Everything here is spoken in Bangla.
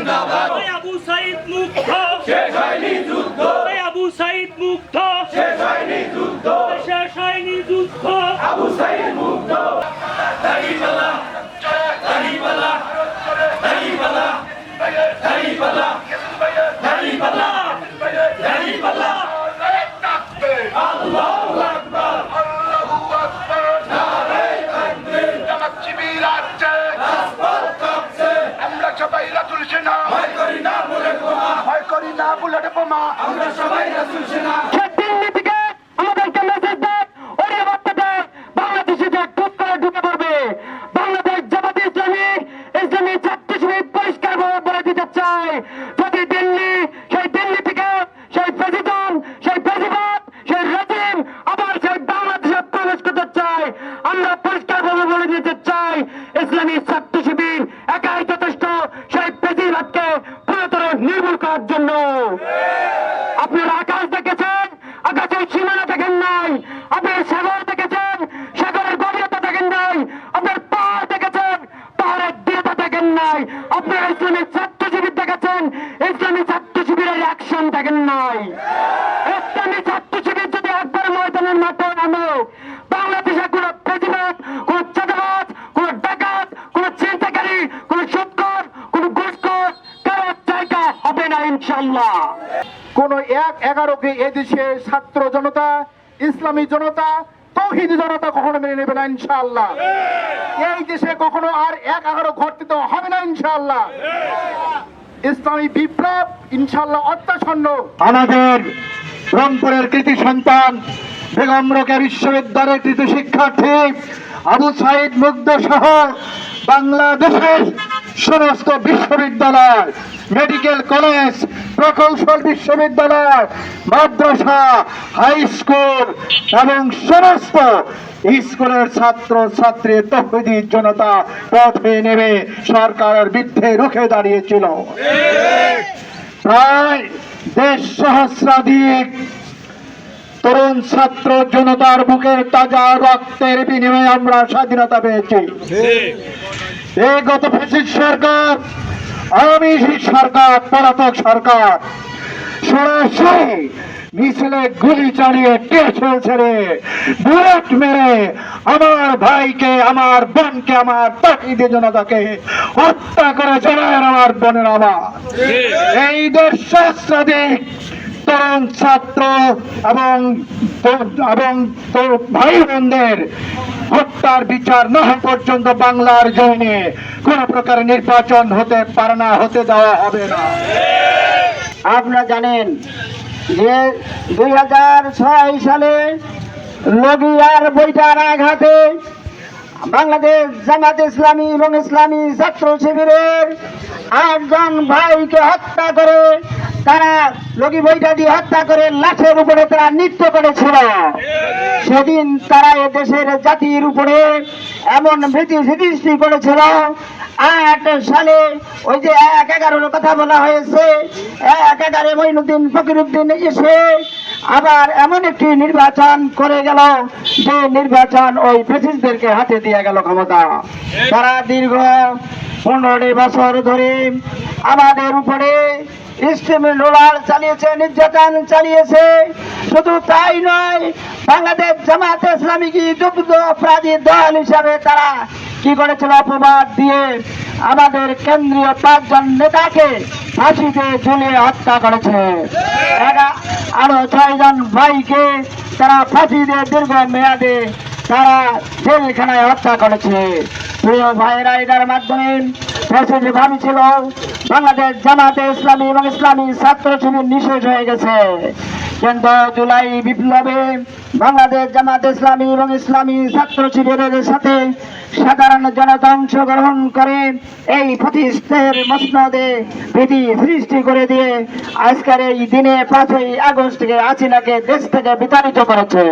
জিন্দাবাদ। আবু সাইদ মুক্ত শেষ হয়নি যুদ্ধ। আবু সাইদ মুক্ত শেষ হয়নি যুদ্ধ। শেষ হয়নি যুদ্ধ। আবু সাইদ মুক্ত দাড়ি ভাবে বলে দিতে চাই যদি দিল্লি, সেই দিল্লি থেকে সেই প্রেসিডেন্ট সেই প্রেসিডেন্ট সেই রাজিম আবার সেই বাংলাদেশে প্রবেশ করতে আমরা পরিষ্কার ভাবে বলে দিতে চাই, ইসলামী ছাত্র একাই যথেষ্ট, সেই প্রেসিডেন্টকে পুরোতর নির্মূল করার জন্য। আপনারা আকাশ দেখেছেন? আকাশের সীমানা দেখেন নাই। আপনি সাগর দেখেছেন? সাগরের গভীরতা দেখেন নাই। আপনার পাহাড় দেখেছেন? পাহাড়ের দৃঢ়তা দেখেন নাই। আপনারা ইসলামের ছাত্র শিবির দেখেছেন? ইসলামী ছাত্র শিবিরের অ্যাকশন দেখেন নাই। ইসলামী ছাত্র যদি একবার ময়দানের মাঠে নামে ইনশাল্লাহ কোন এক এগারোকে এদেশে ছাত্র জনতা ইসলামী জনতা তৌহিদ জনতা কখনো মেনে নেবে না ইনশাআল্লাহ। এই দেশে কখনো আর এক এগারো ঘটিত হবে না ইনশাআল্লাহ। ইসলামী বিপ্লব ইনশাল্লাহ অত্যাসন্ন আমাদের রংপুরের কৃতি সন্তান বেগম রোকে বিশ্ববিদ্যালয়ের কৃতি শিক্ষার্থী আবু সাইদ মুগ্ধ সহ বাংলাদেশের সমস্ত বিশ্ববিদ্যালয় মেডিকেল কলেজ প্রকৌশল বিশ্ববিদ্যালয়, মাদ্রাসা হাই স্কুল এবং সমস্ত স্কুলের ছাত্র ছাত্রী তহবিদি জনতা পথে নেমে সরকারের বিরুদ্ধে রুখে দাঁড়িয়েছিল। প্রায় দেশ সহস্রাধিক তরুণ ছাত্র জনতার বুকের তাজা রক্তের বিনিময়ে আমরা স্বাধীনতা পেয়েছি। এই গত ফেসিস সরকার, আওয়ামী সরকার, পলাতক সরকার, সরাসরি মিছিলে গুলি চালিয়ে টেসেল ছেড়ে বুলেট মেরে আমার ভাইকে, আমার বোনকে, আমার তাকিদে জনতাকে হত্যা করে জনের আমার বোনের আমার এই দেশ সহস্রাধিক তরুণ ছাত্র এবং এবং ভাই বোনদের হত্যার বিচার না পর্যন্ত বাংলার জমিনে কোন প্রকার নির্বাচন হতে পারে না, হতে দেওয়া হবে না। আপনারা জানেন যে দুই হাজার ছয় সালে লগিয়ার বইটার আঘাতে বাংলাদেশ, জামাত ইসলামী এবং ইসলামী ছাত্র শিবিরের আটজন ভাইকে হত্যা করে, তারা লগি বইটা দিয়ে হত্যা করে লাশের উপরে তারা নৃত্য করেছিল। সেদিন তারা দেশের জাতির উপরে এমন ভীতি সৃষ্টি করেছিল। আট সালে ওই যে এক এগারোর কথা বলা হয়েছে, এক এগারো মঈনুদ্দিন ফকিরুদ্দিন এসে আবার এমন একটি নির্বাচন করে গেল যে নির্বাচন ওই ব্রিটিশদেরকে হাতে দিয়ে গেল ক্ষমতা। তারা দীর্ঘ পনেরোটি বছর ধরে আমাদের উপরে চালিয়েছে, নির্যাতন চালিয়েছে। শুধু তাই নয়, বাংলাদেশ জামাত ইসলামী যুদ্ধ অপরাধী দল হিসাবে তারা কি করেছিল অপবাদ দিয়ে আমাদের কেন্দ্রীয় পাঁচজন নেতাকে ফাঁসিতে ঝুলিয়ে হত্যা করেছে। আরও ছয়জন ভাইকে তারা ফাঁসি দিয়ে দীর্ঘ মেয়াদে তারা জেলখানায় হত্যা করেছে। প্রিয় ভাইয়েরা এটার মাধ্যমে ফ্যাসিস্ট ভাবিছিল, বাংলাদেশ জামাতে ইসলামী এবং ইসলামী ছাত্র শিবির নিষেধ হয়ে গেছে। কিন্তু জুলাই বিপ্লবে বাংলাদেশ জামাত ইসলামী এবং ইসলামী ছাত্র শিবিরের সাথে সাধারণ জনতা অংশগ্রহণ করে এই প্রতিষ্ঠের মসনদে ভীতি সৃষ্টি করে দিয়ে আজকের এই দিনে পাঁচই আগস্টকে আসিনাকে দেশ থেকে বিতাড়িত করেছে।